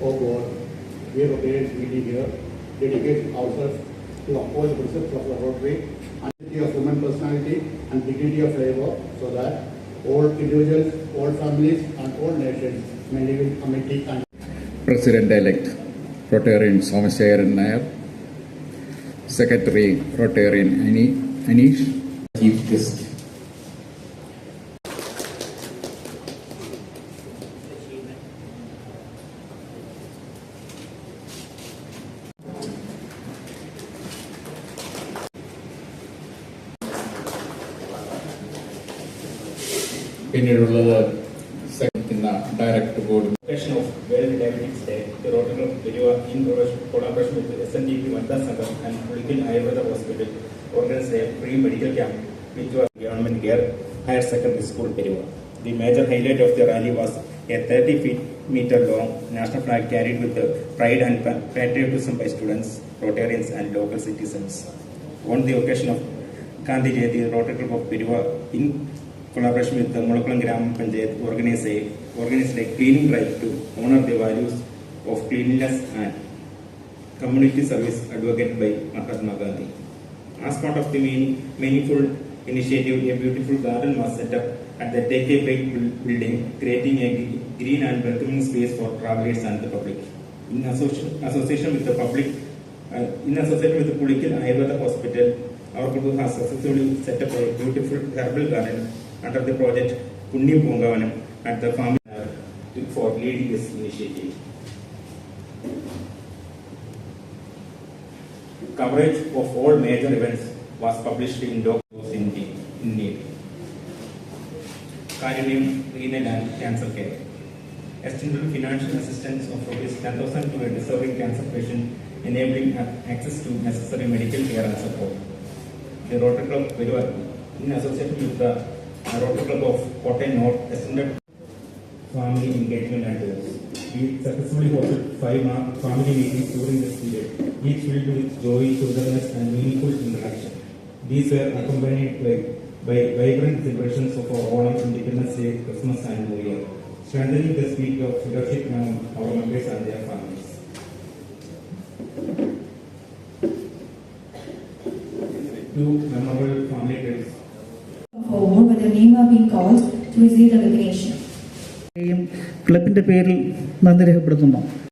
Of God, we have a parents meeting here, dedicate ourselves to uphold the precepts of the Rotary, unity of human personality and dignity of labor so that all individuals, all families and all nations may live in community and... President-elect Rotarian Somasaran Nair, Secretary Rotarian Anish, Chief Guest. പിന്നീടുള്ളത് secretary director board occasion of World Diabetes Day, the Rotary Club Peruva in collaboration with SNDP Vanda Sangam and Pulikil Ayurveda Hospital organized a free medical camp which was Government Care Higher Secondary School Peruva. The major highlight of the rally was a 30 feet meter long national flag carried with the pride and pa- patriotism by students, Rotarians and local citizens. On the occasion of Gandhi Jayanti, the Rotary Club of Peruva in collaboration with the Mulakulam Gram Panchayat organized a, organized a cleaning drive to honor the values of cleanliness and community service advocated by Mahatma Gandhi. As part of the meaning, meaningful initiative, a beautiful garden was set up at the Take a Bike building, creating a green and welcoming space for travelers and the public. In association, association with the public, uh, in association with the Pulikil Ayurveda Hospital, our group has successfully set up a beautiful herbal garden under the project Punya Pongavanam at the farm uh, for leading this initiative. Coverage of all major events was published in Doctors in Need. Karunyam Renal and Cancer Care. Extended financial assistance of rupees 10,000 to a deserving cancer patient, enabling access to necessary medical care and support. The Rotary Club Peruva, in association with the Rotary Club of Kottayam North, family engagement and. We successfully hosted five family meetings during this period, each filled with joy, togetherness, and meaningful interaction. These were accompanied by, by vibrant celebrations of our Onam, Independence Day, Christmas, and New Year, strengthening the spirit of leadership among our members and their families. Two memorable ക്ലബിന്റെ പേരിൽ നന്ദി രേഖപ്പെടുത്തുന്നു.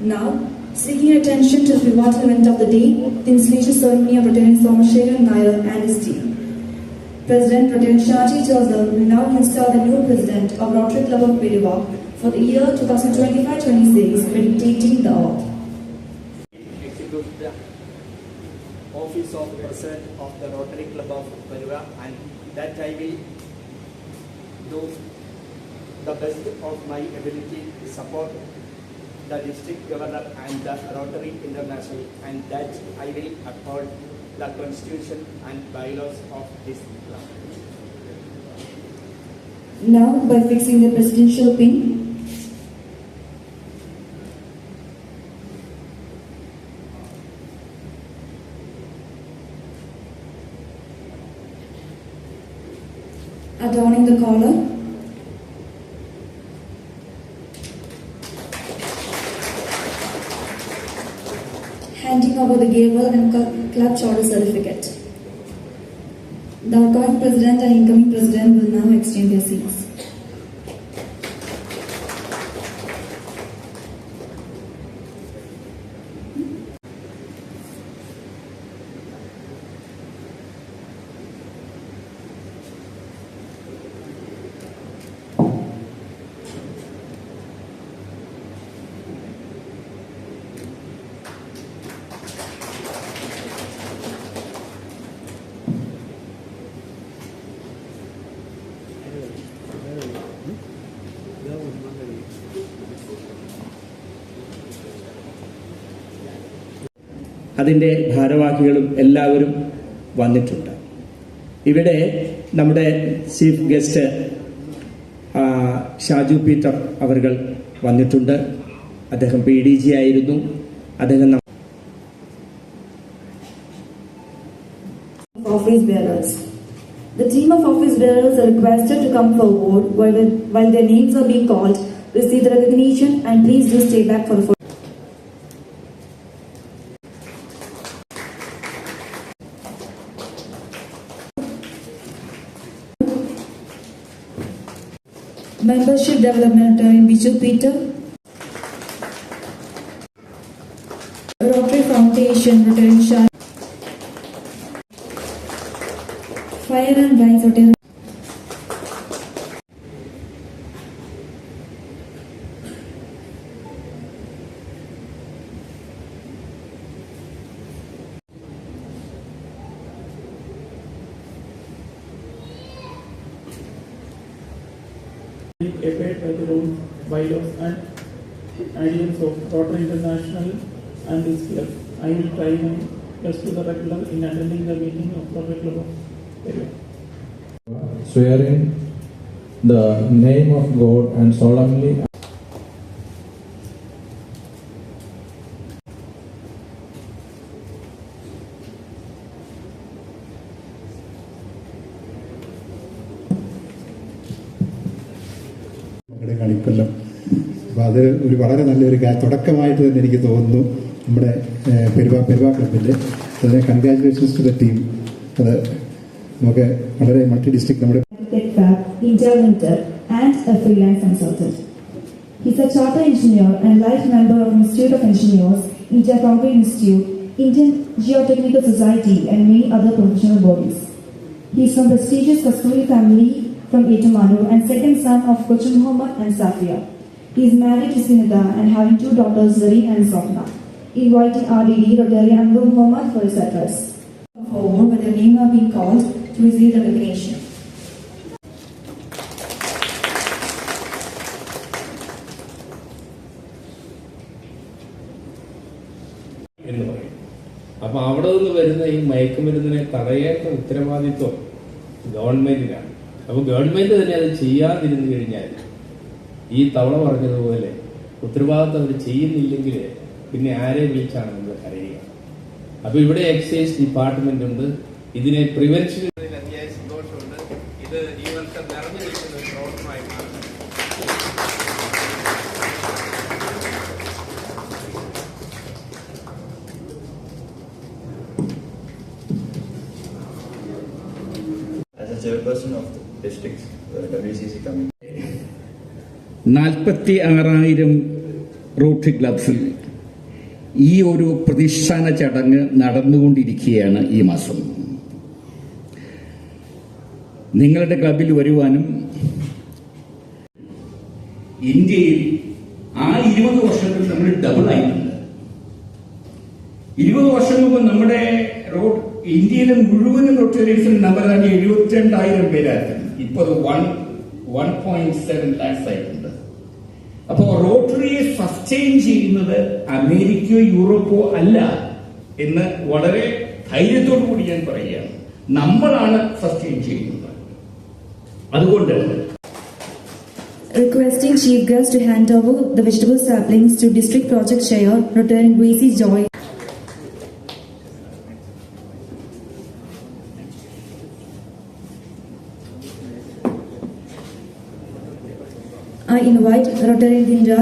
Now, seeking attention to the pivotal event of the day, the installation ceremony of Rotarian Somashekar Nair and his team. President Rotarian Shaji Joseph will now install the new president of Rotary Club of Peruva for the year 2025-26 by dictating the oath. execute the office of president of the Rotary Club of Peruva and that I will do the best of my ability to support the district governor and the Rotary International and that I will uphold the constitution and bylaws of this club. Now, by fixing the presidential pin, handing over the gavel and cl- club charter certificate. The outgoing president and incoming president will now exchange their seats. അതിന്റെ ഭാരവാഹികളും എല്ലാവരും വന്നിട്ടുണ്ട് ഇവിടെ നമ്മുടെ chief guest Shaju Peter അവർകൾ വന്നിട്ടുണ്ട് അദ്ദേഹം P D G ആയിരുന്നു അദ്ദേഹം office bearers. The team of office bearers are requested to come forward while, while their names are being called, receive the recognition, and please do stay back for a photo. Membership Development Attorney Biju Peter. Rotary Foundation Rotary Shah. Fire and Rise Hotel. By bylaws and ideals of Rotary International and this club. I will try my best to the regular in attending the meeting of Rotary Club of swearing the name of God and solemnly അത് ഒരു വളരെ നല്ലൊരു തുടക്കമായിട്ട് തന്നെ എനിക്ക് തോന്നുന്നു നമ്മുടെ പെരുവാ പെരുവാ ക്ലബിന്റെ അതിനെ കൺഗ്രാറ്റുലേഷൻസ് ടു ദ ടീം അത് നമുക്ക് വളരെ മൾട്ടി ഡിസ്ട്രിക്ട് നമ്മുടെ. He's a chartered engineer and life member of Institute of Engineers, India Concrete Institute, Indian Geotechnical Society, and many other professional bodies. He is from prestigious Kasturi family from Etamanu and second son of Kochi Muhammad and Safia. He is married to Sinita and having two daughters, Zari and Sofna. Inviting RDD Rotary Anwar Muhammad for his address. Over where their name are being called to receive the recognition. അപ്പൊ അവിടെ നിന്ന് വരുന്ന ഈ മയക്കുമരുന്നിനെ തടയേണ്ട ഉത്തരവാദിത്വം ഗവൺമെന്റിനാണ് അപ്പൊ government തന്നെ അത് ചെയ്യാതിരുന്നു കഴിഞ്ഞാൽ ഈ തവള പറഞ്ഞതുപോലെ ഉത്തരവാദിത്വം അവർ ചെയ്യുന്നില്ലെങ്കിൽ പിന്നെ ആരെ വിളിച്ചാണ് നമ്മൾ കരയുക? അപ്പൊ ഇവിടെ എക്സൈസ് ഡിപ്പാർട്ട്മെന്റ് ഉണ്ട്. ഇതിനെ പ്രിവെൻഷൻ അതിയായ സന്തോഷമുണ്ട്. ഇത് ഈ വർഷം നിറഞ്ഞു നിൽക്കുന്ന ഒരു പ്രവർത്തനമായി മാറുന്നു As a chairperson of the district uh, WCC committee, നാൽപ്പത്തി ആറായിരം റോട്ടറി ക്ലബ്സിൽ ഈ ഒരു പ്രതിഷ്ഠാന ചടങ്ങ് നടന്നുകൊണ്ടിരിക്കുകയാണ് ഈ മാസം. നിങ്ങളുടെ ക്ലബിൽ വരുവാനും ഇന്ത്യയിൽ ആ ഇരുപത് വർഷത്തിൽ നമ്മൾ ഡബിൾ ആയിട്ടുണ്ട്. ഇരുപത് വർഷം മുമ്പ് നമ്മുടെ റോഡ് ഇന്ത്യയിലെ മുഴുവൻ റോട്ടറീസിൽ തന്നെ എഴുപത്തിരണ്ടായിരം പേരായിരുന്നു. ഇപ്പൊ അത് one one point seven lakhs ആയിട്ടുണ്ട് അപ്പോ റോട്ടറിയെ സസ്റ്റെയിൻ ചെയ്യുന്നത് അമേരിക്കയോ യൂറോപ്പോ അല്ല എന്ന് വളരെ ധൈര്യത്തോടു കൂടി ഞാൻ പറയുകയാണ് നമ്മളാണ് സസ്റ്റെയിൻ ചെയ്യുന്നത് അതുകൊണ്ട് Requesting Chief Guest to hand over the vegetable saplings to District Project Chair, Rotarian Gracie Joy. I invite rotary dinjar.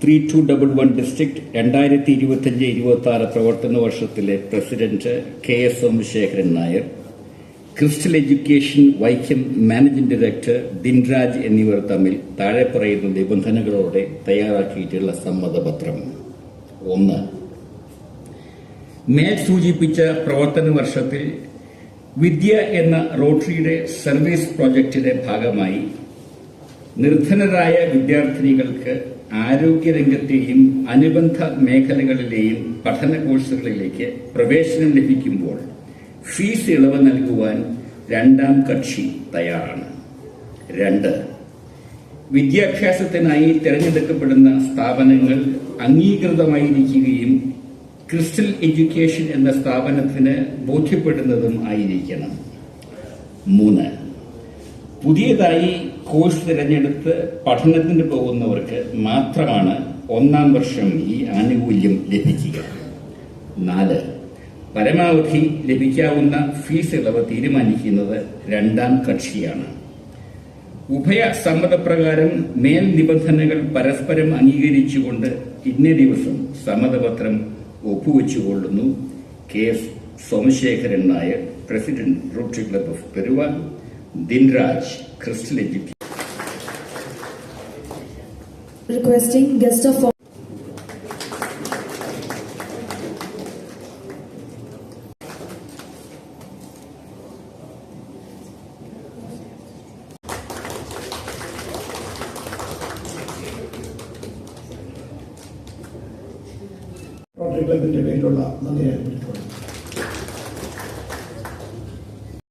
Three two double one district രണ്ടായിരത്തി ഇരുപത്തിയഞ്ച് ഇരുപത്തി ആറ് പ്രവർത്തന വർഷത്തിലെ president K S Somasekharan Nair crystal education Vaikom managing director Dinraj എന്നിവർ തമ്മിൽ താഴെ പറയുന്ന നിബന്ധനകളോടെ തയ്യാറാക്കിയിട്ടുള്ള സമ്മതപത്രം. ഒന്ന് മേൽ സൂചിപ്പിച്ച പ്രവർത്തന വർഷത്തിൽ വിദ്യ എന്ന റോട്ടറിയുടെ സർവീസ് പ്രോജക്റ്റിന്റെ ഭാഗമായി നിർധനരായ വിദ്യാർത്ഥിനികൾക്ക് ആരോഗ്യരംഗത്തെയും അനുബന്ധ മേഖലകളിലെയും പഠന കോഴ്സുകളിലേക്ക് പ്രവേശനം ലഭിക്കുമ്പോൾ ഫീസ് ഇളവ് നൽകുവാൻ രണ്ടാം കക്ഷി തയ്യാറാണ്. രണ്ട് വിദ്യാഭ്യാസത്തിനായി തിരഞ്ഞെടുക്കപ്പെടുന്ന സ്ഥാപനങ്ങൾ അംഗീകൃതമായിരിക്കുകയും ക്രിസ്റ്റൽ എഡ്യൂക്കേഷൻ എന്ന സ്ഥാപനത്തിന് ബോധ്യപ്പെടുന്നതും ആയിരിക്കണം. മൂന്ന് പുതിയതായി കോഴ്സ് തിരഞ്ഞെടുത്ത് പഠനത്തിന് പോകുന്നവർക്ക് മാത്രമാണ് ഒന്നാം വർഷം ഈ ആനുകൂല്യം ലഭിക്കുക. നാല് പരമാവധി ലഭിക്കാവുന്ന ഫീസ് ഇളവ് തീരുമാനിക്കുന്നത് രണ്ടാം കക്ഷിയാണ്. ഉഭയ സമ്മതപ്രകാരം മേൽ നിബന്ധനകൾ പരസ്പരം അംഗീകരിച്ചുകൊണ്ട് ഇന്നേ ദിവസം സമ്മതപത്രം ഒപ്പുവെച്ചുകൊള്ളുന്നു K S Somasekharan Nair president rotary club of Peruva Dinraj crystal education ക്ലബിന്റെ പേരിലുള്ള നന്ദി